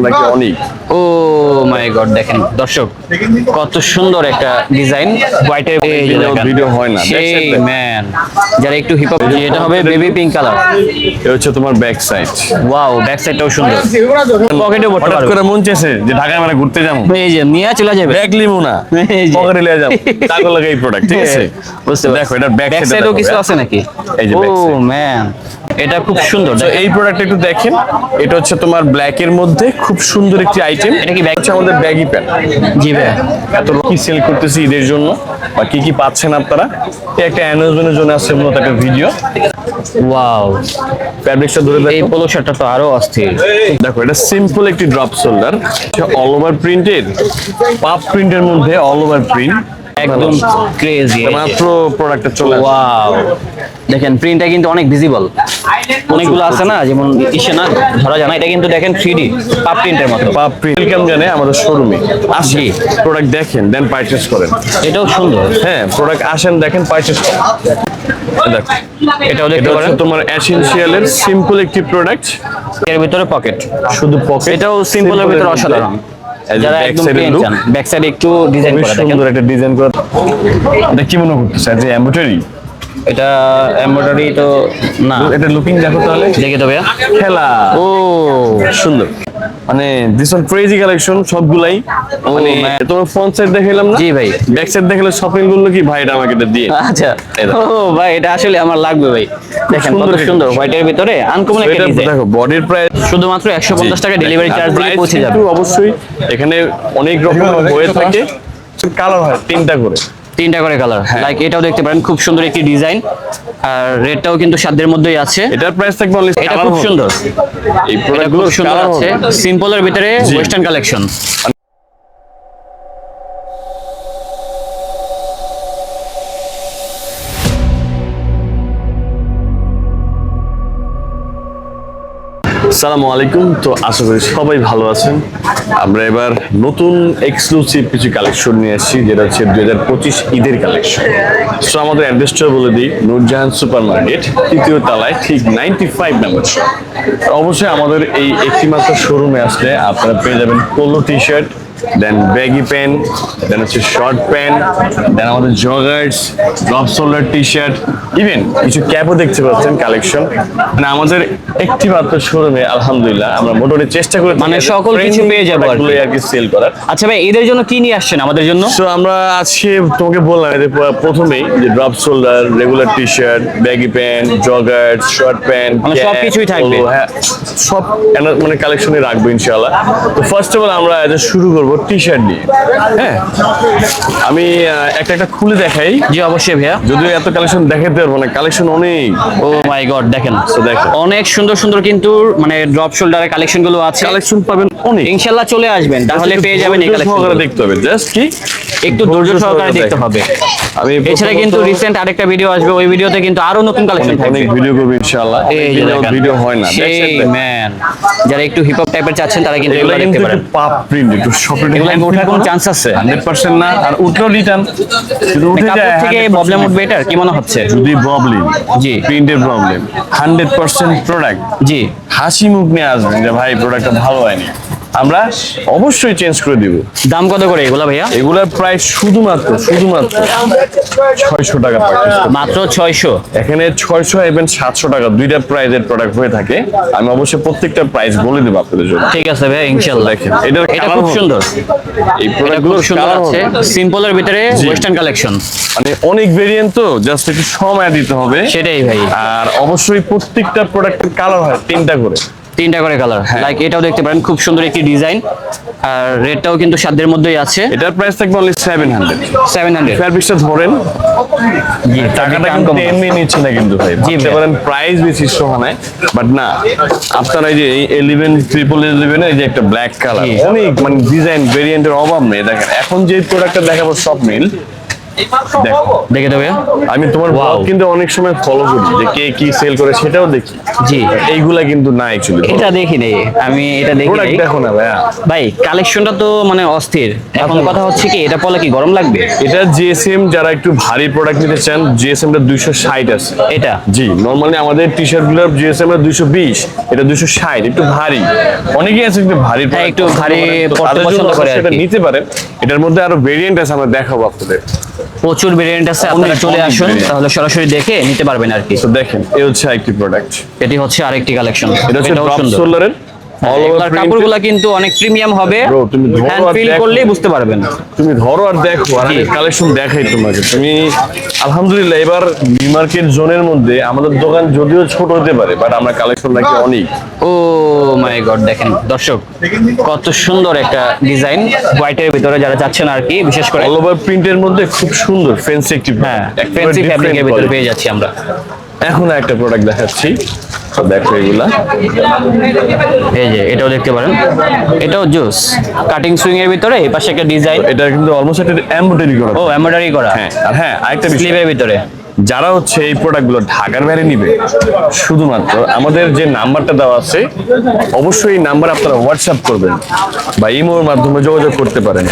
নাকি অনেক? ও মাই গড দেখেন দর্শক কত সুন্দর একটা ডিজাইন হোয়াইটের ভিডিও হয় না। সেই ম্যান যারা একটু হিপ হপ এটা হবে বেবি পিঙ্ক কালার এ হচ্ছে তোমার ব্যাক সাইড ওয়াও ব্যাক সাইডটাও সুন্দর। পকেটে পড়তে হঠাৎ করে মন চেয়েছে যে ঢাকায় মানে ঘুরতে যাব। এই যে মিয়া চলে যাবে। ব্যাগ লিমু না পকেটে যাব। টাকা লাগে এই প্রোডাক্ট ঠিক আছে? বুঝতে দেখো এটার ব্যাক ব্যাক সাইডেও কিছু আছে নাকি? এই যে ও। ম্যান এটা খুব সুন্দর। তো এই প্রোডাক্ট একটু দেখেন। এটা হচ্ছে তোমার ব্ল্যাক এর মধ্যে খুব সুন্দর একটি আইটেম এটা কি bag? হচ্ছে আমাদের ব্যাগি প্যান্ট জি ভাই এত কি সেল করতেছি ঈদের জন্য। বা কি কি পাচ্ছেন আপনারা? একটা অ্যানাউন্সমেন্টের জন্য আসছে মূলত একটা ভিডিও ওয়াও ফ্যাব্রিক্সটা ধরে দেখো। এই পোলো শার্টটা তো আরও অস্থির। দেখো এটা সিম্পল একটি drop shoulder all over printed পাপ প্রিন্টের মধ্যে অল ওভার প্রিন্ট একদম ক্রেজি মাত্র প্রোডাক্টটা চলে ওয়াও দেখেন প্রিন্টটা কিন্তু অনেক ভিজিবল অনেকগুলো আছে না যেমন ইসে না ধরা যায় না এটা কিন্তু দেখেন থ্রি ডি পাপ প্রিন্টের মতো। পাপ প্রিন্ট ওয়েলকাম জানে আমাদের শোরুমে আসি প্রোডাক্ট দেখেন দেন পারচেস করেন। এটাও সুন্দর। হ্যাঁ প্রোডাক্ট আসেন দেখেন পারচেস করেন। এটাও দেখতে পারেন। তোমার এসেনশিয়ালের সিম্পল একটি প্রোডাক্টের ভিতরে পকেট শুধু পকেট এটাও সিম্পলের ভিতরে অসাধারণ। যারা একদম প্লেন চান ব্যাক সাইডে একটু ডিজাইন করা দেখেন। সুন্দর একটা ডিজাইন করা। এটা কি মনে করতেছে যে এমব্রয়ডারি এটা এমব্রয়ডারি তো না। এটা লুকিং দেখো তাহলে। দেখে তো ভাইয়া। খেলা। ও সুন্দর। মানে দিস ওয়ান ক্রেজি কালেকশন সবগুলাই। মানে. তোমার ফ্রন্ট সাইড দেখাইলাম না? জি ভাই। ব্যাক সাইড দেখালে শপিং করল কি? ভাই এটা আমাকে এটা দিয়ে। আচ্ছা। ও ভাই এটা আসলে আমার লাগবে ভাই। দেখেন কত সুন্দর সুন্দর। হোয়াইটের ভিতরে আনকমন একটা এটা ডিজাইন দেখো বডির প্রাইস শুধুমাত্র একশো পঞ্চাশ টাকা ডেলিভারি চার্জ দিয়ে পৌঁছে যাবে। অবশ্যই এখানে অনেক রকম হয়ে থাকে। কালার হয়। তিনটা করে। তিনটা করে কালার হ্যাঁ। লাইক এটাও দেখতে পারেন খুব সুন্দর একটি ডিজাইন আর রেডটাও কিন্তু সাধ্যের মধ্যেই আছে। এটার প্রাইস থাকবে অনলি এটা খুব সুন্দর। এই প্রোডাক্টগুলো সুন্দর আছে। সিম্পলের ভিতরে ওয়েস্টার্ন কালেকশন সালামু আলাইকুম। তো আশা করি সবাই ভালো আছেন। আমরা এবার নতুন এক্সক্লুসিভ কিছু কালেকশন নিয়ে আসছি, যেটা হচ্ছে দুই হাজার পঁচিশ ঈদের কালেকশন সো আমাদের অ্যাড্রেসটা বলে দিই, নূরজাহান সুপার মার্কেট তৃতীয় তালায়, ঠিক নাইনটি ফাইভ নাম্বার অবশ্যই আমাদের এই একটি মাত্র শোরুমে আসলে আপনারা পেয়ে যাবেন polo T shirt then baggy pant then হচ্ছে শর্ট প্যান্ট দেন আমাদের joggers drop shoulder T shirt even কিছু ক্যাপও দেখতে পাচ্ছেন কালেকশন মানে আমাদের একটি মাত্র শোরুমে আলহামদুলিল্লাহ আমরা মোটামুটি চেষ্টা করে মানে সকল কিছু পেয়ে যাব আর কি। সেল করার। আচ্ছা ভাই এদের জন্য কি নিয়ে আসছেন আমাদের জন্য? সো আমরা আজকে তোমাকে বললাম এদের প্রথমেই যে drop shoulder regular T shirt baggy pant joggers short pant মানে সবকিছুই থাকবে। হ্যাঁ সব মানে কালেকশনে রাখব ইনশাআল্লাহ। তো ফার্স্ট অফ অল আমরা এটা শুরু করব। টি শার্ট নিয়ে। হ্যাঁ? আমি একটা একটা খুলে দেখাই। জি অবশ্যই ভাইয়া। যদিও এত কালেকশন দেখাতে পারব না কালেকশন অনেক। ও মাই গড দেখেন। তো দেখো অনেক সুন্দর সুন্দর কিন্তু মানে ড্রপ শোল্ডারের কালেকশনগুলো আছে। কালেকশন পাবেন অনেক। ইনশাল্লাহ চলে আসবেন তাহলে পেয়ে যাবেন এই কালেকশন দেখতে হবে। জাস্ট কি? একটু ধৈর্য সহকারে দেখতে হবে। আমি এছাড়া কিন্তু রিসেন্ট আরেকটা ভিডিও আসবে। ওই ভিডিওতে কিন্তু আরও নতুন কালেকশন থাকবে অনেক ভিডিও করব ইনশাআল্লাহ। এই। ভিডিও হয় না ম্যান যারা একটু হিপ হপ টাইপের চাচ্ছেন তারা কিন্তু এগুলো দেখতে পারেন। পাপ প্রিন্ট একটু শপে এগুলো কি ওঠার কোনো চান্স আছে। হান্ড্রেড পার্সেন্ট না আর উঠলেও রিটার্ন যদি উঠে যায় থেকে প্রবলেম উঠবে এটার কি মনে হচ্ছে? যদি প্রবলেম জি। প্রিন্টের প্রবলেম হান্ড্রেড পার্সেন্ট প্রোডাক্ট জি। হাসি মুখ নিয়ে আসবেন যে ভাই প্রোডাক্টটা ভালো হয়নি। আমরা অবশ্যই চেঞ্জ করে দিব। দাম কত করে এগুলা ভাইয়া? এগুলার প্রাইস শুধুমাত্র শুধুমাত্র ছয়শো টাকা মাত্র ছয়শো? এখানে ছয়শো এবং সাতশো টাকা দুইটা প্রাইজের প্রোডাক্ট হয়ে থাকে। আমি অবশ্যই প্রত্যেকটা প্রাইস বলে দেবো আপনাদের জন্য। ঠিক আছে ভাইয়া ইনশাল্লাহ দেখেন এটা colour খুব সুন্দর। এই এটা প্রোডাক্টগুলো সুন্দর আছে। সিম্পলের ভিতরে ওয়েস্টার্ন কালেকশন মানে অনেক ভেরিয়েন্ট তো জাস্ট একটু সময় দিতে হবে। সেটাই ভাই। আর অবশ্যই প্রত্যেকটা প্রোডাক্টের কালার হয় তিনটা করে। তিনটা করে কালার হ্যাঁ। লাইক এটাও দেখতে পারেন খুব সুন্দর একটি ডিজাইন আর রেটটাও কিন্তু সাধ্যের মধ্যেই আছে। এটার প্রাইস থাকবে only seven hundred seven hundred ফেয়ারপিক্সটা ধরেন টাকাটা কিন্তু। এমনি নিচ্ছে না কিন্তু ভাই। জি। পারেন প্রাইস বেশি সোহানায় বাট না আপনারা এই যে ইলেভেন ট্রিপল ইলেভেন এই যে একটা ব্ল্যাক কালার অনেক মানে ডিজাইন ভেরিয়েন্টের অভাব নেই। দেখেন এখন যে প্রোডাক্টটা দেখাবো সব মিল দেখো দেবে? আমি তোমার ব্লগ কিন্তু অনেক সময় ফলো করি যে কে কি সেল করে সেটাও দেখি। জি। এইগুলা কিন্তু না অ্যাকচুয়ালি এটা দেখি নেই। আমি এটা দেখি প্রোডাক্ট নেই। দেখো না ভাইয়া। ভাই কালেকশনটা তো মানে অস্থির। এখন কথা হচ্ছে কি এটা পলে কি গরম লাগবে? এটা জিএসএম যারা একটু ভারী প্রোডাক্ট নিতে চান জিএসএম টা দুইশো ষাট আছে। এটা? জি নর্মালি আমাদের টি শার্টগুলো জিএসএম এর দুইশো বিশ এটা দুইশো ষাট একটু ভারী। অনেকেই আছে একটু ভারী হ্যাঁ, একটু ভারী পড়তে তাদের জন্য পছন্দ করে এটা নিতে পারেন। এটার মধ্যে আরও ভেরিয়েন্ট আছে আমরা দেখাবো আপনাদের। প্রচুর ভেরিয়েন্ট আছে আপনারা চলে আসুন তাহলে সরাসরি দেখে নিতে পারবেন আর কি। তো দেখেন এই হচ্ছে আরেকটি প্রোডাক্ট এটি হচ্ছে আরেকটি কালেকশন এটা হচ্ছে ড্রপ সোলারের কাপড়গুলো কিন্তু অনেক প্রিমিয়াম হবে তুমি ধরো আর ফিল করলেই বুঝতে পারবেন। তুমি ধরো আর দেখো আর কালেকশন দেখাই তোমাকে। তুমি আলহামদুলিল্লাহ এবার নিউ মার্কেট জোনের মধ্যে আমাদের দোকান যদিও ছোট হতে পারে বাট আমরা কালেকশন রাখি অনেক। ও মাই গড দেখেন দর্শক কত সুন্দর একটা ডিজাইন হোয়াইটের ভিতরে যারা চাচ্ছেন আর কি বিশেষ করে অল ওভার প্রিন্টের মধ্যে খুব সুন্দর একটি হ্যাঁ ফ্যান্সি ফ্যাব্রিকের ভিতরে পেয়ে যাচ্ছি আমরা। এখন একটা প্রোডাক্ট দেখাচ্ছি। দেখো এগুলা। এই যে এটাও দেখতে পারেন। এটাও জুস কাটিং সুইং এর ভিতরে এই পাশে একটা ডিজাইন এটা কিন্তু অলমোস্ট একটা এমব্রয়ডারি করা। ও এমব্রয়ডারি করা। হ্যাঁ আর হ্যাঁ আরেকটা স্লিভের ভিতরে। যারা হচ্ছে এই প্রোডাক্টগুলো ঢাকার বাইরে নিবে শুধুমাত্র আমাদের যে নাম্বারটা দেওয়া আছে অবশ্যই এই নাম্বার আপনারা হোয়াটসঅ্যাপ করবেন বা ইমোর মাধ্যমে যোগাযোগ করতে পারেন।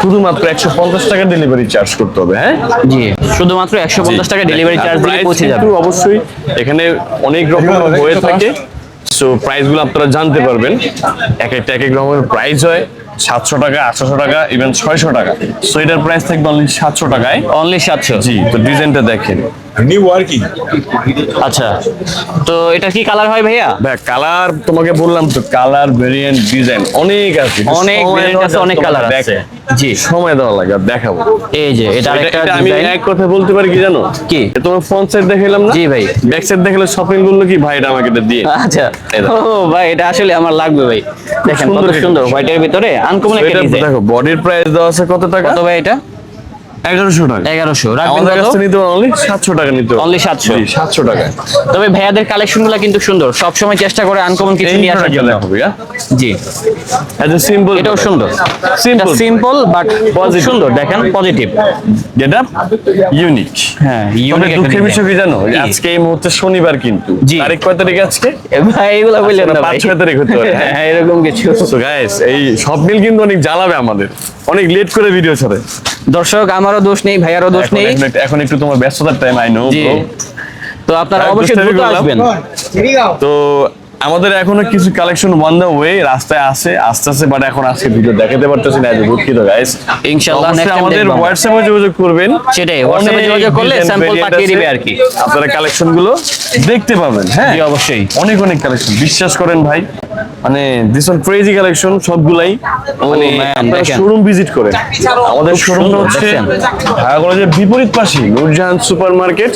শুধুমাত্র একশো পঞ্চাশ টাকা ডেলিভারি চার্জ করতে হবে হ্যাঁ? জি শুধুমাত্র একশো পঞ্চাশ টাকা ডেলিভারি চার্জ দিয়ে পৌঁছে যাবে। অবশ্যই এখানে অনেক রকম হয়ে থাকে। সো প্রাইসগুলো আপনারা জানতে পারবেন। এক একটা এক এক রকমের প্রাইস হয়। সাতশো টাকা আটশো টাকা ইভেন ছয়শো টাকা। সোয়েটার এটার প্রাইস থাকবে অনলি সাতশো টাকায়? অনলি সাতশো। জি তো ডিজাইনটা দেখেন। নিউ ওয়ার্কিং আচ্ছা তো এটা কি কালার হয় ভাইয়া? দেখ কালার তোমাকে বললাম তো কালার ভেরিয়েন্ট ডিজাইন অনেক আছে অনেক দেওয়া আছে, অনেক colour আছে। জি। সময় দেওয়া লাগে দেখাবো। এই যে এটা আরেকটা আমি এক কথা বলতে পারি কি জানো? কি? তোমার ফ্রন্ট সাইড দেখাইলাম না? জি ভাই। ব্যাক সাইড দেখালে শপিং করল কি ভাই এটা আমাকে এটা দিয়ে? আচ্ছা। ও ভাই এটা আসলে আমার লাগবে ভাই। দেখেন কত সুন্দর। হোয়াইটের ভিতরে আনকমন একটা ডিজাইন দেখো বডির প্রাইস দেওয়া আছে কত টাকা? কত ভাই এটা? এগারোশো টাকা। এগারোশো। আমাদের কাছ নিতে অনলি সাতশো টাকা নিতে Only 700 সাতশো টাকা তবে ভাইয়াদের কালেকশন কিন্তু সুন্দর। সব চেষ্টা করে আনকমন কিছু নিয়ে আসার জন্য। জি। এজ সিম্পল এটাও সুন্দর। সিম্পল সিম্পল বাট সুন্দর। দেখেন পজিটিভ যেটা ইউনিক হ্যাঁ ইউনিক দুঃখের বিষয় কি জানো? আজকে এই মুহূর্তে শনিবার কিন্তু। তারিখ কয় তারিখ আজকে? এ ভাই এগুলো বললেন না পাঁচ ছয় তারিখ হতে পারে, হ্যাঁ। হ্যাঁ এরকম কিছু। গাইস এই সব মিল কিন্তু অনেক জ্বালাবে আমাদের। অনেক লেট করে ভিডিও ছাড়ে। দর্শক আমারও দোষ নেই ভাইয়ারও দোষ নেই। এখন একটু- তোমার ব্যস্ততার টাইম আই নো তো আপনারা হ্যাঁ, অবশ্যই দ্রুত। আসবেন। তো আমাদের এখনও কিছু কালেকশন ওয়ান দ্য ওয়ে রাস্তায় আছে আস্তে আস্তে বাট এখন আজকে ভিডিও দেখাতে পারতেছি না দুঃখিত গাইস ইনশাআল্লাহ time আমাদের। হোয়াটসঅ্যাপে যোগাযোগ করবেন। সেটাই, WhatsApp-এ যোগাযোগ করলে variant পাঠিয়ে দিবে আর কি। আপনারা কালেকশনগুলো দেখতে পাবেন হ্যাঁ? জি, অবশ্যই। অনেক অনেক কালেকশন বিশ্বাস করেন ভাই। মানে দিস অন ক্রেজি কালেকশন সবগুলাই মানে আপনারা শোরুম ভিজিট করেন। আমাদের শোরুম হচ্ছে? ঢাকা কলেজের বিপরীত পাশে নূরজাহান সুপার মার্কেট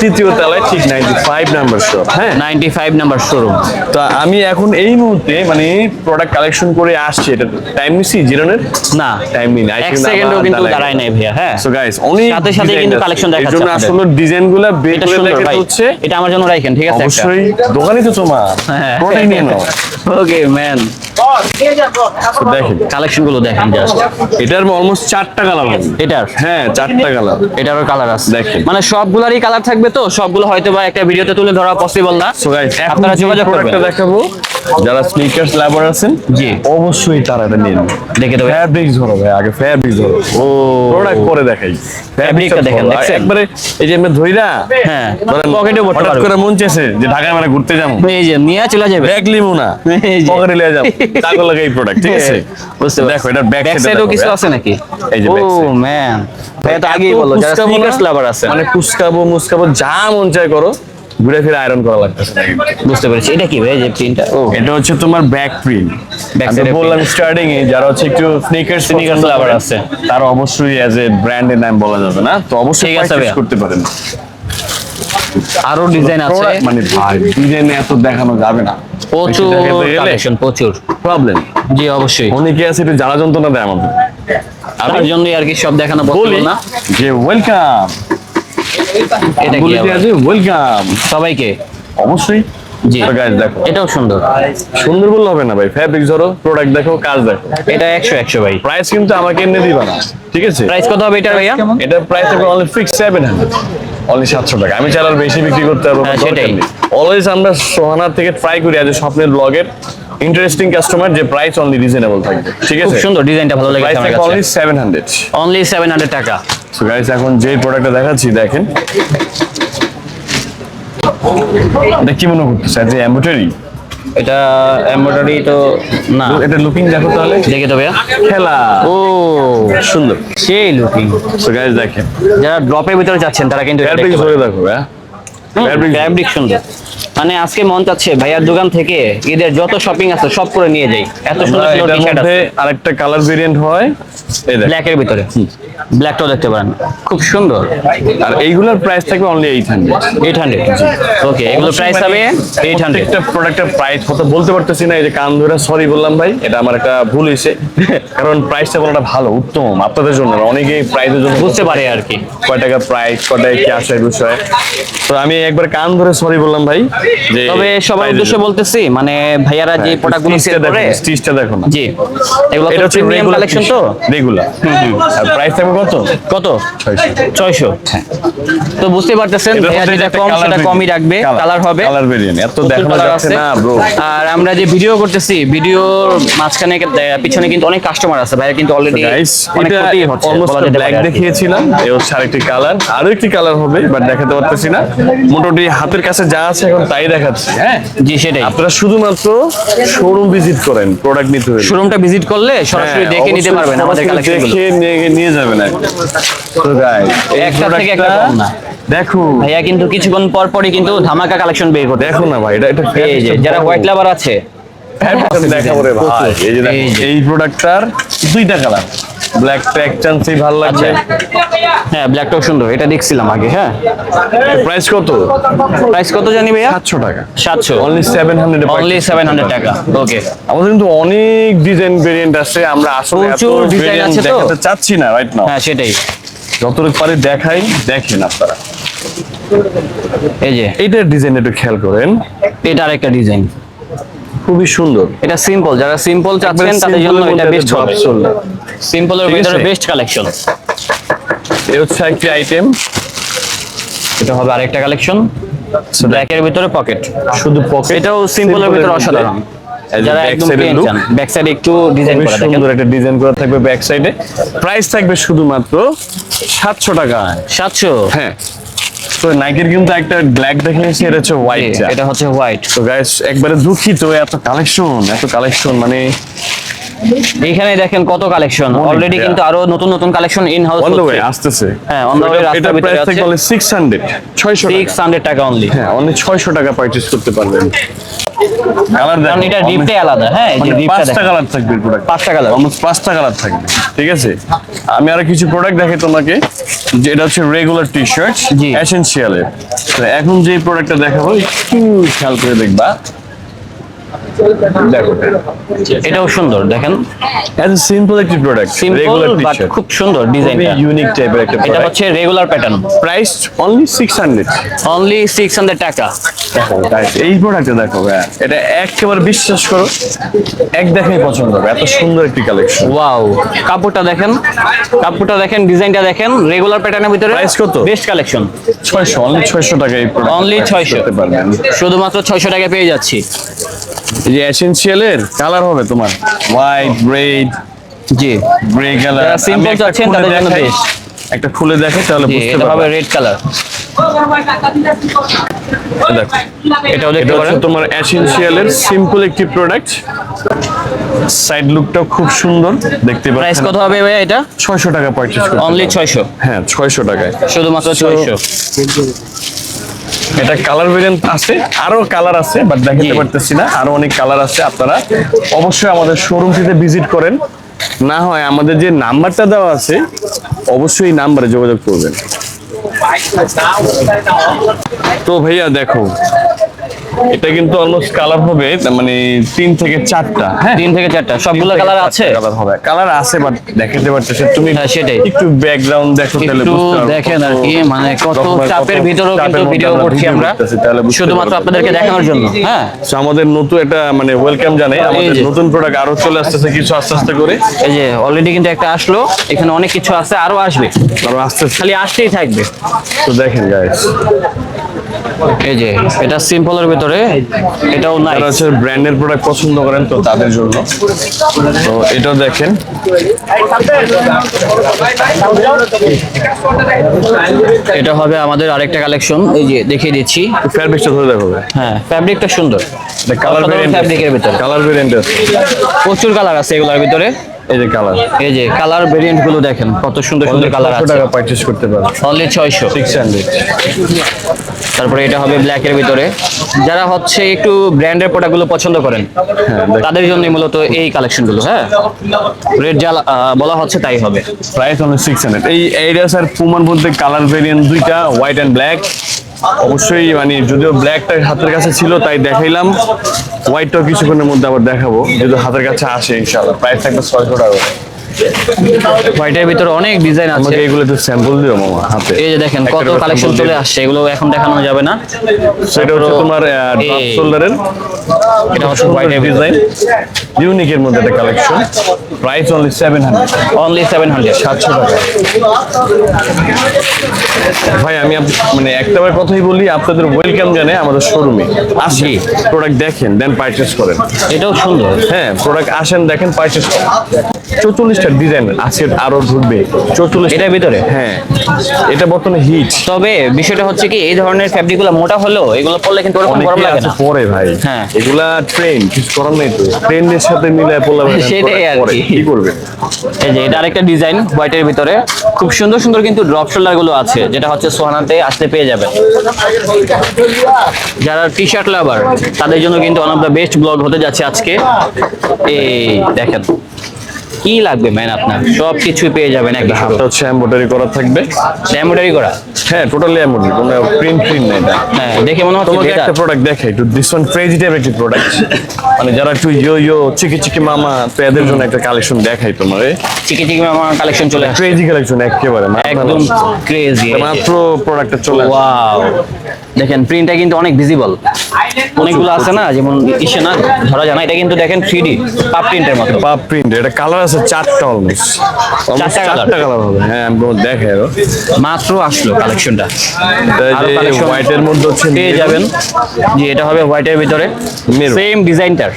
তৃতীয় তলায় ঠিক নাইনটি ফাইভ নাম্বার শপ হ্যাঁ? নাইনটি ফাইভ নাম্বার শোরুম তা আমি এখন এই মুহূর্তে মানে প্রোডাক্ট কালেকশন করে আসছি এটা টাইম নিছি জিরনের? না টাইম নিন এক সেকেন্ডও কিন্তু দাঁড়ায় নাই ভাইয়া হ্যাঁ। সো গাইস অনেক সাথে সাথে কিন্তু কালেকশন দেখা যাচ্ছে দেখাচ্ছে আসলে ডিজাইনগুলো বের করে ভাই। হচ্ছে। এটা আমার জন্য রাখেন ঠিক আছে অবশ্যই দোকানই তো তোমার। হ্যাঁ। প্রোডাক্ট নিয়ে নাও। ওকে ম্যান দেখেন কালেকশনগুলো দেখেন জাস্ট এটার অলমোস্ট চারটা কালার এটার? হ্যাঁ চারটা কালার এটারও কালার আছে। দেখেন। মানে সবগুলারই কালার থাকবে তো? সবগুলো হয়তো বা একটা ভিডিওতে তুলে ধরা পসিবল না। সো গাইস আপনারা যোগাযোগ করবেন। দেখাবো যারা স্নিকার্স লাভার আছেন জি। অবশ্যই তারা এটা নিন। দেখে দেবে ফ্যাব্রিক্স ধরো ভাই আগে ফ্যাব্রিক্স ধরো। ও। প্রোডাক্ট পরে দেখাই। Fabric-টা দেখেন, দেখছেন? একবারে এই যে আমরা ধইরা হ্যাঁ, ভরতে পারবে। করে মন চেয়েছে যে ঢাকায় মানে ঘুরতে যাব। এই যে নিয়ে চলে যাবে। ব্যাগ লিমু না পকেটে যাব। লাগে এই প্রোডাক্ট ঠিক আছে? বুঝতে দেখো এটার ব্যাক কিছু আছে নাকি? এই যে ও। ম্যান আগেই এত যারা স্নিকার্স লাভার আছে। মানে কুচকাবো মুচকাবো যা মন চায় করো ঘুরে ফিরে আয়রন করা লাগতেছে। বুঝতে পেরেছি। এটা কি ভাই যে প্রিন্টটা ও। এটা হচ্ছে তোমার ব্যাক প্রিন্ট আমি বললাম স্টার্টিং এ যারা হচ্ছে একটু স্নিকার্স স্নিকার্স লাভার আছে। তারা অবশ্যই অ্যাজ এ ব্র্যান্ডের নাম বলা যাবে না। তো অবশ্যই আছে করতে পারেন। আরও ডিজাইন আছে। মানে ভাই ডিজাইন এত দেখানো যাবে না। প্রচুর কালেকশন প্রচুর। প্রবলেম জি অবশ্যই। অনেকে আছে একটু জ্বালা যন্ত্রণা দেয় আমাদের। তার জন্যই আর কি সব দেখানো বলি না। যে ওয়েলকাম এটা কি ওয়েলকাম সবাইকে? অবশ্যই। জি। গাইস দেখো। এটাও সুন্দর। সুন্দর বললে হবে না ভাই। ফ্যাব্রিক ধরো প্রোডাক্ট দেখো কাজ দেখো। এটা একশো একশো ভাই। প্রাইস কিন্তু আমাকে এনে দিবা না ঠিক আছে? প্রাইস কত হবে এটার ভাইয়া? এটার প্রাইস হবে only fix seven hundred only সাতশো টাকা। আমি চার আর বেশি বিক্রি করতে পারব হ্যাঁ, সেটাই। অলওয়েজ আমরা সোহানার থেকে ট্রাই করি আজ স্বপ্নের ব্লগের ইন্টারেস্টিং কাস্টমার যে প্রাইস অনলি রিজনেবল থাকবে। ঠিক খুব আছে? সুন্দর ডিজাইনটা ভালো লেগেছে প্রাইস আমার কাছে। Only seven hundred only seven hundred টাকা। সো গাইস এখন যে প্রোডাক্টটা দেখাচ্ছি দেখেন। এটা কি মনে করতেছে যে এম্বোটারি এটা এমব্রয়ডারি তো না। এটা লুকিং দেখো তাহলে। দেখে তো ভাইয়া। খেলা। ও সুন্দর। সেই লুকিং সো গাইস দেখেন। যারা ড্রপের ভিতরে যাচ্ছেন তারা কিন্তু এটা দেখো হ্যাঁ পারেন। ফ্যাব্রিক সুন্দর মানে আজকে মন চাচ্ছে ভাইয়ার দোকান থেকে ঈদের যত শপিং আছে সব করে নিয়ে যাই। এত সুন্দর সুন্দর টি শার্ট আছে। আরেকটা কালার ভেরিয়েন্ট হয় এই দেখ। ব্ল্যাকের ভিতরে। ব্ল্যাকটাও দেখতে পারেন। খুব সুন্দর। আর এইগুলোর প্রাইস থাকবে only eight hundred eight hundred okay এগুলো প্রাইস হবে এইট হান্ড্রেড প্রত্যেকটা প্রোডাক্টের প্রাইস কথা বলতে পারতেছি না এই যে কান ধরে সরি বললাম ভাই এটা আমার একটা ভুল হয়েছে। কারণ প্রাইসটা বলাটা ভালো উত্তম আপনাদের জন্য। অনেকেই প্রাইসের জন্য বুঝতে পারে আর কি। কয় টাকা প্রাইস কয় টাকা কি আসে বিষয়। তো আমি একবার কান ধরে সরি বললাম ভাই। তবে সবার উদ্দেশ্যে বলতেছি মানে ভাইয়ারা যে হ্যাঁ, প্রোডাক্টগুলো সেল করে স্টিচটা দেখো না জি এগুলো এটা হচ্ছে রেগুলার কালেকশন তো? রেগুলার আর প্রাইস থাকবে কত? কত? ছয়শো। ছয়শো তো বুঝতে পারতেছেন ভাইয়া যেটা কম সেটা কমই রাখবে কালার হবে। colour variant। এত দেখানো যাচ্ছে না, bro। আর আমরা যে ভিডিও করতেছি ভিডিওর মাঝখানে পিছনে কিন্তু অনেক কাস্টমার আছে ভাইয়া কিন্তু অলরেডি গাইস অনেক ক্ষতি হচ্ছে অলমোস্ট ব্ল্যাক। দেখিয়েছিলাম এ হচ্ছে আরেকটি কালার আরও একটি কালার হবে বাট দেখাতে পারতেছি না। মোটামুটি হাতের কাছে যা আছে এখন তাই দেখাচ্ছি হ্যাঁ? জি সেটাই। আপনারা শুধুমাত্র শোরুম ভিজিট করেন প্রোডাক্ট নিতে হলে। শোরুমটা ভিজিট করলে সরাসরি হ্যাঁ, দেখে নিতে পারবেন আমাদের সরাসরি কালেকশনগুলো দেখে নিয়ে যাবেন তো এই একটা থেকে একটা কম না। দেখো ভাইয়া কিন্তু কিছুক্ষণ পর পরই কিন্তু ধামাকা কালেকশন বের করতে দেখো না ভাই এটা এটা এই যে যারা হোয়াইট লাভার আছে। আমি দেখাবো রে ভাই। এই যে দেখো, এই যে। এই প্রোডাক্টটার দুইটা কালার ব্ল্যাক ট্যাগ চান্সই ভালো লাগছে? হ্যাঁ ব্ল্যাকটাও সুন্দর এটা দেখছিলাম আগে হ্যাঁ। প্রাইস কত? প্রাইস কত জানি ভাইয়া? সাতশো টাকা। সাতশো। Only seven hundred only seven hundred টাকা ওকে আমাদের কিন্তু অনেক ডিজাইন ভেরিয়েন্ট আছে আমরা আসলে এত variant আছে তো। দেখাতে চাচ্ছি না রাইট নাও হ্যাঁ সেটাই। যতটুকু পারি দেখাই দেখেন আপনারা। এই যে। এইটার ডিজাইন একটু খেয়াল করেন। এটা আরেকটা ডিজাইন খুবই সুন্দর। এটা সিম্পল যারা সিম্পল চাচ্ছেন তাদের জন্য এটা বেস্ট হবে। সিম্পলের ভিতরে বেস্ট কালেকশন এই হচ্ছে একটি আইটেম এটা হবে আরেকটা কালেকশন ব্ল্যাকের ভিতরে পকেট শুধু পকেট এটাও সিম্পলের ভিতরে অসাধারণ। যারা একদম প্লেন চান ব্যাক সাইডে একটু ডিজাইন করা দেখেন। সুন্দর একটা ডিজাইন করা থাকবে ব্যাক সাইডে প্রাইস থাকবে শুধুমাত্র সাতশো টাকা। সাতশো? হ্যাঁ। তো নাইকের কিন্তু একটা ব্ল্যাক দেখিয়েছি এটা হচ্ছে হোয়াইট এটা হচ্ছে হোয়াইট তো গাইস একবারে দুঃখিত এত কালেকশন এত কালেকশন মানে এখানে দেখেন কত কালেকশন অলরেডি. কিন্তু আরও নতুন নতুন collection in house on the way আসতেছে। হ্যাঁ, on the way এটা- রাস্তার এটা ভিতরে প্রাইস আছে। থাকবে অনলি 600 600 টাকা। অনলি হ্যাঁ অনলি 600 টাকা পারচেজ করতে পারবেন। কালার কারণ এটা ডিপটাই আলাদা। হ্যাঁ এই যে মানে ডিপটা পাঁচটা দেখেন। কালার থাকবে প্রোডাক্ট পাঁচটা কালার অলমোস্ট পাঁচটা কালার থাকবে। ঠিক আছে? আমি আরও কিছু প্রোডাক্ট দেখাই তোমাকে। যেটা হচ্ছে রেগুলার টি শার্ট। এসেনশিয়ালের তো এখন যে প্রোডাক্টটা দেখাবো একটু খেয়াল করে দেখবা। দেখো এটাও সুন্দর দেখেন। এজ সিম্পল একটি প্রোডাক্ট রেগুলার বাট খুব সুন্দর ডিজাইনটা ইউনিক টাইপের একটা এটা হচ্ছে regular pattern price only 600 only six hundred টাকা। এই প্রোডাক্টটা দেখো এটা একেবারে বিশ্বাস করো এক দেখাই পছন্দ হবে। এত সুন্দর একটি কালেকশন ওয়াও কাপড়টা দেখেন কাপড়টা দেখেন ডিজাইনটা দেখেন রেগুলার প্যাটার্নের ভিতরে Price কত? বেস্ট কালেকশন ছয়শো অনলি ছয়শো টাকা এই প্রোডাক্ট Only 600 শুধুমাত্র ছয়শো টাকা পেয়ে যাচ্ছি। যে এসেনশিয়ালের কালার হবে তোমার। হোয়াইট রেড জি গ্রে কালার simple চাচ্ছেন তাদের জন্য best। একটা খুলে দেখে তাহলে বুঝতে এটা হবে রেড কালার দেখো এটাও এটা দেখতে পারেন। তোমার এসেনশিয়ালের সিম্পল একটি প্রোডাক্ট সাইড লুকটাও খুব সুন্দর দেখতে প্রাইস পাচ্ছেন। কত হবে ভাইয়া এটা? ছয়শো টাকা পারচেজ করতে অনলি পারবেন। ছয়শো। হ্যাঁ ছয়শো টাকায়। শুধুমাত্র So, ছয়শো। এটা কালার ভেরিয়েন্ট আছে আরও কালার আছে বাট দেখাতে। পারতেছি না। আরও অনেক কালার আছে আপনারা অবশ্যই আমাদের শোরুমটিতে ভিজিট করেন। না হয় আমাদের যে নাম্বারটা দেওয়া আছে অবশ্যই এই নাম্বারে যোগাযোগ করবেন। তো ভাইয়া দেখো এটা কিন্তু অলমোস্ট কালার হবে মানে তিন থেকে চারটা। হ্যাঁ তিন থেকে চারটা। সবগুলো কালার আছে? কালার হবে। কালার আছে বাট দেখাতে পারতেছে তুমি হ্যাঁ, সেটাই। একটু ব্যাকগ্রাউন্ড দেখো তাহলে একটু বুঝতে পারবে। দেখেন আর কি মানে কত চাপের ভিতরেও কিন্তু ভিডিও করছি আমরা। শুধুমাত্র আপনাদেরকে দেখানোর জন্য। হ্যাঁ। So, আমাদের নতুন এটা মানে ওয়েলকাম জানাই। আমাদের নতুন প্রোডাক্ট আরও চলে আসতেছে কিছু আস্তে আস্তে করে। এই যে অলরেডি কিন্তু একটা আসলো। এখানে অনেক কিছু আছে আরও আসবে। আরও আস্তে আস্তে খালি আসতেই থাকবে। তো দেখেন গাইস এই যে এটা সিম্পলের ভিতরে এটাও নাই যারা হচ্ছে ব্র্যান্ডের প্রোডাক্ট পছন্দ করেন তো তাদের জন্য। তো এটাও দেখেন। এটা হবে আমাদের আরেকটা কালেকশন এই যে দেখিয়ে দিচ্ছি। ফ্যাব্রিকটা ধরে দেখো হ্যাঁ ফ্যাব্রিকটা সুন্দর। কালার ভেরিয়েন্ট ফ্যাব্রিকের ভিতরে। কালার ভেরিয়েন্ট প্রচুর কালার আছে এগুলোর ভিতরে। এই যে কালার এই যে কালার ভেরিয়েন্টগুলো দেখেন কত সুন্দর সুন্দর কালার আছে। টাকা পারচেজ করতে পারো অনলি ছয়শো। সিক্স হান্ড্রেড তারপরে এটা হবে ব্ল্যাক এর ভিতরে। যারা হচ্ছে একটু ব্র্যান্ডের প্রোডাক্টগুলো পছন্দ করেন হ্যাঁ তাদের জন্য মূলত এই কালেকশনগুলো হ্যাঁ রেড যা বলা হচ্ছে তাই হবে। প্রাইস অনলি সিক্স হান্ড্রেড এই এইডাস আর পুমার মধ্যে কালার ভেরিয়েন্ট দুইটা হোয়াইট অ্যান্ড ব্ল্যাক অবশ্যই মানে যদিও ব্ল্যাকটা হাতের কাছে ছিল, তাই দেখাইলাম হোয়াইটটাও কিছুক্ষণের মধ্যে আবার দেখাবো যদি হাতের কাছে আসে ইনশাল্লাহ প্রাইস থাকবে ছয়শো টাকা। হোয়াইটের ভিতরে অনেক ডিজাইন আছে। আমাকে এগুলো একটু স্যাম্পল দিও মামা হাতে। এই যে দেখেন কত কালেকশন চলে আসছে এগুলো এখন দেখানো যাবে না। সেটা হচ্ছে তোমার ড্রপ শোল্ডারের এটা হচ্ছে হোয়াইটের ডিজাইন ইউনিকের মধ্যে একটা collection price only seven hundred only seven hundred সাতশো টাকা। ভাই আমি মানে একটা বার কথাই বলি আপনাদের ওয়েলকাম জানে আমাদের শোরুমে আসি প্রোডাক্ট দেখেন দেন পারচেস করেন। এটাও সুন্দর। হ্যাঁ প্রোডাক্ট আসেন দেখেন পারচেস করেন। চৌচল্লিশটা ডিজাইন আজকে আরও ঢুকবে। চৌচল্লিশ এটার ভিতরে হ্যাঁ। এটা বর্তমানে হিট তবে বিষয়টা হচ্ছে কি এই ধরনের ফ্যাব্রিকগুলো মোটা হলেও এগুলো পরলে কিন্তু ওরকম গরম লাগে না। পরে ভাই। হ্যাঁ। এগুলা ট্রেন কিছু করার নেই তো। ট্রেনের সাথে মিলে পড়লে সেটাই আর কি। কি করবে? এই যে এটা আরেকটা ডিজাইন হোয়াইটের ভিতরে। খুব সুন্দর সুন্দর কিন্তু ড্রপ শোল্ডারগুলো আছে যেটা হচ্ছে সোহানাতে আসতে পেয়ে যাবেন। যারা টি শার্ট লাভার তাদের জন্য কিন্তু one of the best blog হতে যাচ্ছে আজকে। এই দেখেন। কি লাগবে ম্যান আপনার? সব কিছুই পেয়ে যাবেন সাথে হাতটা হচ্ছে এমব্রয়ডারি করা থাকবে। এমব্রয়ডারি করা? হ্যাঁ টোটালি এমব্রয়ডারি কোনো প্রিন্ট প্রিন্ট নেই হ্যাঁ দেখে মনে হচ্ছে leather। একটা প্রোডাক্ট দেখে একটু দিস ওয়ান ক্রেজি একটি প্রোডাক্ট মানে যারা একটু ইয়ো ইয়ো চিকি চিকি মামা তো এদের জন্য একটা কালেকশন দেখাই তোমার। চিকি চিকি মামা কালেকশন চলে ক্রেজি কালেকশন একেবারে একদম ক্রেজি মাত্র প্রোডাক্টটা চলে ওয়াও দেখেন প্রিন্টটা কিন্তু অনেক ভিজিবল অনেকগুলো আছে না যেমন ইসে না ধরা যায় না এটা কিন্তু দেখেন থ্রি ডি পাপ প্রিন্টের মতো। পাপ প্রিন্ট এটা কালার আছে চারটা অলমোস্ট চারটা? কালার হবে। হ্যাঁ আমি দেখে মাত্র আসলো কালেকশনটা হোয়াইটের মধ্যে হচ্ছে পেয়ে যাবেন। যে এটা হবে হোয়াইটের ভিতরে। সেম ডিজাইনটার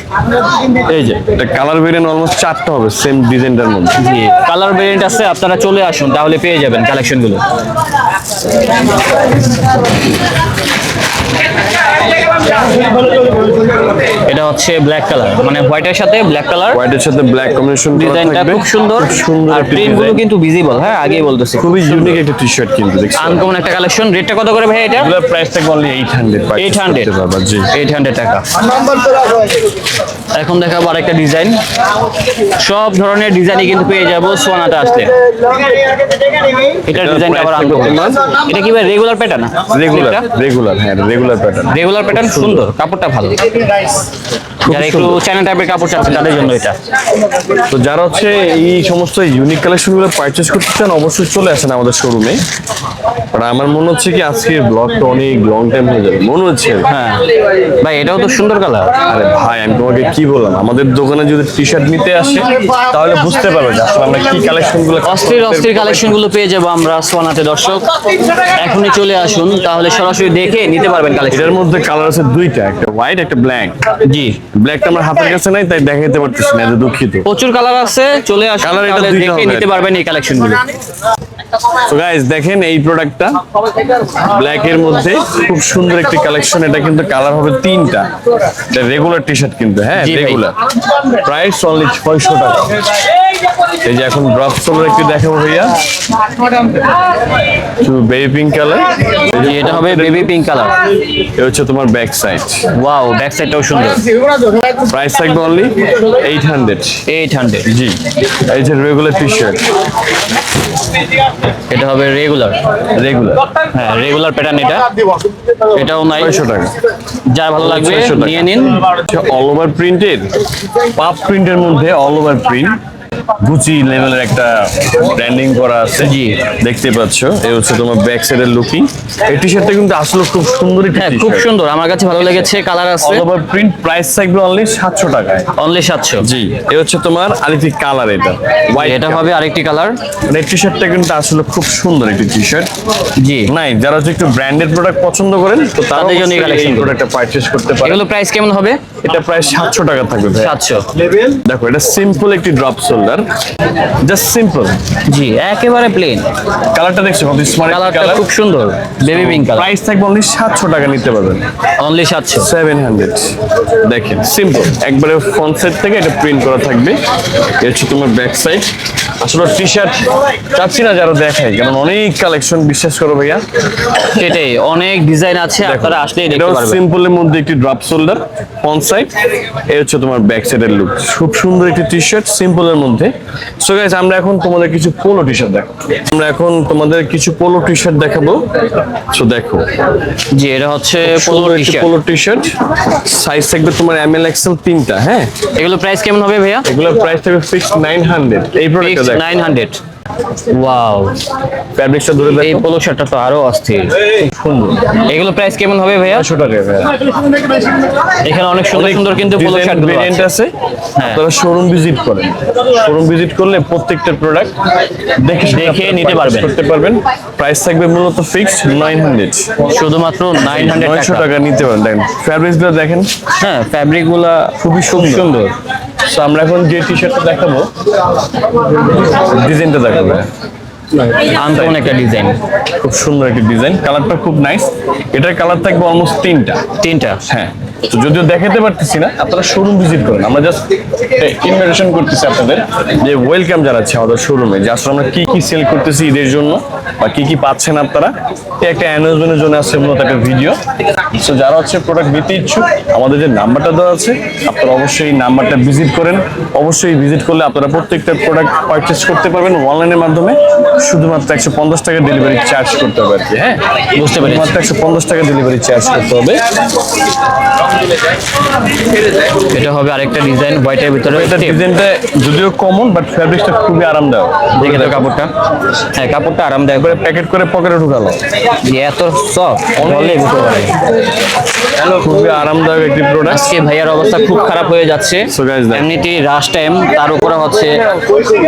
এই যে এটা কালার ভেরিয়েন্ট অলমোস্ট চারটা হবে সেম ডিজাইনটার মধ্যে। জি কালার ভেরিয়েন্ট আছে আপনারা চলে আসুন তাহলে পেয়ে যাবেন কালেকশনগুলো এটা হচ্ছে ব্ল্যাক কালার মানে হোয়াইটের সাথে ব্ল্যাক কালার হোয়াইটের সাথে ব্ল্যাক কম্বিনেশন ডিজাইনটা খুব সুন্দর। সুন্দর আর একটা প্রিন্টগুলো কিন্তু ভিজিবল হ্যাঁ আগেই বলতেছি। খুবই ইউনিক একটা টি শার্ট কিন্তু দেখছ আনকমন একটা কালেকশন রেটটা কত করে ভাই এটা? এগুলোর প্রাইস থাকবে অনলি 800 এইট হান্ড্রেড জি। এইট হান্ড্রেড টাকা। এখন দেখাবো আরেকটা ডিজাইন সব ধরনের ডিজাইনই কিন্তু পেয়ে যাব সোনাটা আসলে। এটার এটার ডিজাইনটা আবার আনকমন এটা কি ভাই রেগুলার প্যাটার্ন না রেগুলার রেগুলার হ্যাঁ রেগুলার প্যাটার্ন রেগুলার প্যাটার্ন সুন্দর। কাপড়টা ভালো। যারা একটু চায়না টাইপের কাপড় চাচ্ছে তাদের জন্য এটা। তো যারা হচ্ছে এই সমস্ত ইউনিক কালেকশনগুলো পারচেজ করতে চান অবশ্যই চলে আসেন আমাদের শোরুমে আর আমার মনে হচ্ছে কি আজকের ব্লগটা অনেক লং টাইম হয়ে যাবে। মনে হচ্ছে। হ্যাঁ। ভাই এটাও তো সুন্দর কালার আরে ভাই আমি তোমাকে কি বললাম? আমাদের দোকানে যদি টি শার্ট নিতে আসে তাহলে বুঝতে পারবে যে আসলে আমরা কি কালেকশনগুলো অস্থির অস্থির কালেকশনগুলো পেয়ে যাব আমরা সোনাতে দর্শক। এখনই চলে আসুন তাহলে সরাসরি দেখে নিতে পারবেন কালেকশন এটার মধ্যে কালার আছে দুইটা একটা হোয়াইট একটা ব্ল্যাক জি। ব্ল্যাকটা আমার হাতের কাছে নাই তাই দেখাইতে পারতেছি না দুঃখিত। প্রচুর কালার আছে চলে আসুন Colour এটা দুইটা দেখে নিতে পারবেন এই কালেকশনগুলো। তো গাইস দেখেন এই প্রোডাক্টটা ব্ল্যাক এর মধ্যে খুব সুন্দর একটি কালেকশন এটা কিন্তু কালার হবে তিনটা। এটা রেগুলার টি শার্ট কিন্তু হ্যাঁ রেগুলার প্রাইস অনলি ছয়শো টাকা। এই যে এখন ড্রপ সোলার একটু দেখাবো ভাইয়া। বেবি পিঙ্ক কালার এটা হবে বেবি পিঙ্ক কালার এ হচ্ছে তোমার ব্যাক সাইড ওয়াও ব্যাক সাইডটাও সুন্দর। প্রাইস থাকবে only eight hundred eight hundred জি এই যে রেগুলার টি শার্ট এটা হবে রেগুলার রেগুলার হ্যাঁ রেগুলার প্যাটার্ন এটা। এটাও নাই ছয়শো টাকা। যা ভালো লাগবে 600 নিয়ে নিন। অল ওভার প্রিন্টেড পাপ প্রিন্টের মধ্যে অল ওভার প্রিন্ট গুচি লেভেলের একটা ব্র্যান্ডিং করা আছে। জি। দেখতে পাচ্ছ এই হচ্ছে তোমার ব্যাক সাইডের লুকিং এই টি শার্টটা কিন্তু আসলে খুব সুন্দর হ্যাঁ খুব সুন্দর। আমার কাছে ভালো লেগেছে কালার আছে। অল ওভার প্রিন্ট প্রাইস থাকবে অনলি সাতশো টাকায়। অনলি সাতশো। জি এই হচ্ছে তোমার আরেকটি কালার এটা। এটা হবে আরেকটি কালার এই টি শার্টটা কিন্তু আসলে খুব সুন্দর একটি টি শার্ট জি। নাই যারা হচ্ছে একটু ব্র্যান্ডেড প্রোডাক্ট পছন্দ করেন তো তাদের জন্য এই গুলো। প্রোডাক্টটা পারচেজ করতে পারেন। এগুলো প্রাইস কেমন হবে? এটা প্রায় সাতশো টাকা থাকবে ভাই সাতশো। দেখো এটা সিম্পল একটি ড্রপ শোল্ডার জাস্ট সিম্পল জি একেবারে প্লেন কালারটা দেখছ কত স্মার্ট কালারটা কালার খুব সুন্দর বেবি পিঙ্ক কালার প্রাইস থাকবে অনলি সাতশো টাকা নিতে পারবেন। অনলি সাতশো। সেভেন হান্ড্রেড দেখেন সিম্পল একবারে ফন্ট সেট থেকে এটা প্রিন্ট করা থাকবে। এটা হচ্ছে তোমার ব্যাক সাইড আসলে টি শার্ট চাচ্ছি না যারা দেখায় কারণ অনেক কালেকশন বিশ্বাস করো ভাইয়া। সেটাই অনেক ডিজাইন আছে আপনারা আসলেই দেখতে পারবেন। সিম্পলের মধ্যে একটি ড্রপ শোল্ডার ফ্রন্ট সাইড এই হচ্ছে তোমার ব্যাক সাইডের লুক খুব সুন্দর একটি টি শার্ট সিম্পলের মধ্যে। সো গাইস আমরা এখন তোমাদের কিছু পোলো টি শার্ট দেখো আমরা এখন তোমাদের কিছু পোলো টি শার্ট দেখাবো। সো দেখো। জি এটা হচ্ছে polo T shirt polo T shirt size থাকবে তোমার এম এল এক্সেল তিনটা হ্যাঁ? এগুলো প্রাইস কেমন হবে ভাইয়া? এগুলোর প্রাইস থাকবে ফিক্স নাইন হান্ড্রেড এই প্রোডাক্টটা দেখো নাইন হান্ড্রেড ওয়াও ফ্যাব্রিক্সটা ধরে এই দেখো পোলো শার্টটা তো আরও অস্থির। সুন্দর। এগুলো প্রাইস কেমন হবে ভাইয়া? একশো টাকা ভাইয়া। এখানে অনেক সুন্দর সুন্দর কিন্তু পোলো শার্ট ভেরিয়েন্ট আছে। হ্যাঁ। আপনারা শোরুম ভিজিট করেন। শোরুম ভিজিট করলে প্রত্যেকটা প্রোডাক্ট দেখে দেখে নিতে পারবেন। করতে পারবেন। প্রাইস থাকবে মূলত ফিক্সড নয় হান্ড্রেড শুধুমাত্র নাইন হান্ড্রেড নয়শো টাকা। টাকা নিতে পারেন। দেখেন ফ্যাব্রিক্সগুলো দেখেন। হ্যাঁ ফ্যাব্রিকগুলা খুবই খুব সুন্দর। তো আমরা এখন যে টি শার্টটা দেখাবো ডিজাইনটা দেখাবো। আনকমন একটা ডিজাইন খুব সুন্দর একটা ডিজাইন কালারটা খুব নাইস এটার কালার থাকবে অলমোস্ট তিনটা। তিনটা। হ্যাঁ। তো যদিও দেখাতে পারতেছি না আপনারা শোরুম ভিজিট করেন। আমরা জাস্ট ইনভিটেশন করতেছি আপনাদের যে ওয়েলকাম জানাচ্ছি আমাদের শোরুমে যে আসলে আমরা কি কি সেল করতেছি ঈদের জন্য বা কি কি পাচ্ছেন আপনারা একটা অ্যানাউন্সমেন্টের জন্য আসছে মূলত একটা ভিডিও সো যারা হচ্ছে প্রোডাক্ট নিতে ইচ্ছুক আমাদের যে নাম্বারটা দেওয়া আছে আপনারা অবশ্যই এই নাম্বারটা ভিজিট করেন। অবশ্যই ভিজিট করলে আপনারা প্রত্যেকটা প্রোডাক্ট পারচেস করতে পারবেন অনলাইনের মাধ্যমে। শুধুমাত্র একশো পঞ্চাশ টাকা ডেলিভারি চার্জ করতে হবে আর কি হ্যাঁ? বুঝতে পেরেছি। মাত্র একশো পঞ্চাশ টাকা ডেলিভারি চার্জ করতে হবে। এটা হবে আরেকটা ডিজাইন হোয়াইটের ভিতরে। এটা ডিজাইনটা যদিও কমন বাট ফ্যাব্রিকটা খুবই আরামদায়ক। দেখে তো কাপড়টা। হ্যাঁ কাপড়টা আরামদায়ক। করে প্যাকেট করে পকেটে ঢুকালো। যে এত সফট বলে বুঝতে পারে। খুবই আরামদায়ক একটি প্রোডাক্ট আজকে ভাইয়ার অবস্থা খুব খারাপ হয়ে যাচ্ছে। So guys, দেখ- এমনিতে রাশ টাইম তার উপরে হচ্ছে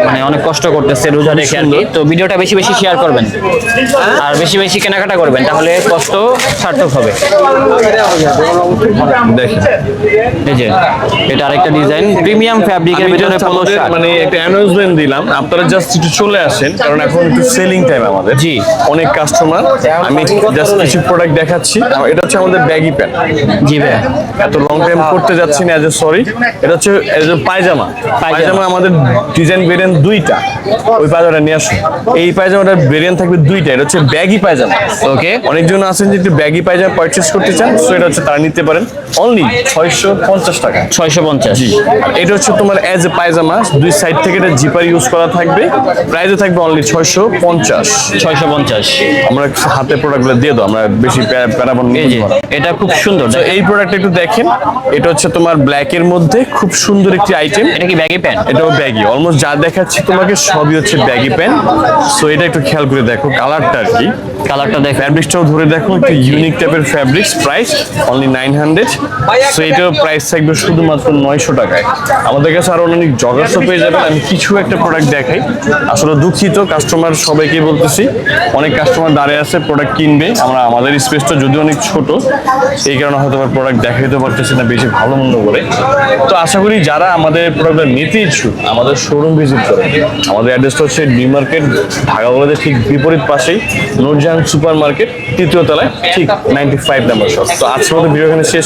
মানে অনেক কষ্ট করতেছে রোজা রেখে আর কি। তো ভিডিওটা বেশি বেশি শেয়ার করবেন। আর বেশি বেশি কেনাকাটা করবেন তাহলে কষ্ট সার্থক হবে। দেখেন। এই যে এটা আরেকটা ডিজাইন প্রিমিয়াম ফ্যাব্রিকের ভিতরে পোলো শার্ট মানে একটা অ্যানাউন্সমেন্ট দিলাম। আপনারা জাস্ট একটু চলে আসেন কারণ এখন একটু সেলিং টাইম আমাদের। জি। অনেক কাস্টমার আমি জাস্ট কিছু প্রোডাক্ট দেখাচ্ছি। এটা হচ্ছে আমাদের ব্যাগি প্যান্ট জি ভাইয়া। এত লং টাইম করতে যাচ্ছি না এজ এ সরি এটা হচ্ছে এজ এ পায়জামা। পায়জামা। আমাদের ডিজাইন ভেরিয়েন্ট দুইটা। ওই পায়জামাটা নিয়ে আসুন। এই পায়জামাটার ভেরিয়েন্ট থাকবে দুইটা। এটা হচ্ছে ব্যাগি পায়জামা। ওকে অনেকজন আছেন যে একটু ব্যাগি পায়জামা পারচেস করতে চান সো এটা হচ্ছে তারা নিতে পারেন। অনলি ছয়শো পঞ্চাশ টাকা। ছয়শো পঞ্চাশ। এটা হচ্ছে তোমার অ্যাজ এ পায়জামা দুই সাইড থেকে এটা জিপার ইউজ করা থাকবে। প্রাইসে থাকবে অনলি ছয়শো পঞ্চাশ। ছয়শো পঞ্চাশ। আমরা হাতে প্রোডাক্টগুলো দিয়ে দাও আমরা বেশি প্যারাবন এটা খুব সুন্দর তো এই প্রোডাক্ট একটু দেখেন এটা হচ্ছে তোমার ব্ল্যাক এর মধ্যে খুব সুন্দর একটি আইটেম এটা কি ব্যাগি প্যান্ট এটাও ব্যাগি অলমোস্ট যা দেখাচ্ছি তোমাকে সবই হচ্ছে ব্যাগি প্যান্ট সো এটা একটু খেয়াল করে দেখো কালারটা আর কি। কালারটা দেখ। ফ্যাব্রিক্সটাও ধরে দেখো একটু ইউনিক টাইপের fabrics price only nine hundred so এটার প্রাইস থাকবে শুধুমাত্র নয়শো টাকায়। আমাদের কাছে আরও অনেক জগার্সও পেয়ে যাবেন। আমি কিছু একটা প্রোডাক্ট দেখাই। আসলে দুঃখিত কাস্টমার সবাইকে বলতেছি। অনেক কাস্টমার দাঁড়িয়ে আছে প্রোডাক্ট কিনবে। আমরা আমাদের স্পেসটা যদিও অনেক ছোট এই কারণে হয়তো আমার প্রোডাক্ট দেখাইতে পারতেছি না বেশি ভালো মন্দ করে। তো আশা করি যারা আমাদের প্রোডাক্টটা নিতে ইচ্ছুক আমাদের শোরুম ভিজিট করে আমাদের অ্যাড্রেসটা হচ্ছে নিউ মার্কেট ঢাকা কলেজের ঠিক বিপরীত পাশেই নূরজাহান সুপার মার্কেট তৃতীয় তলায় ঠিক নাইনটি ফাইভ নাম্বার শপ তো আজকের মতো ভিডিও এখানে শেষ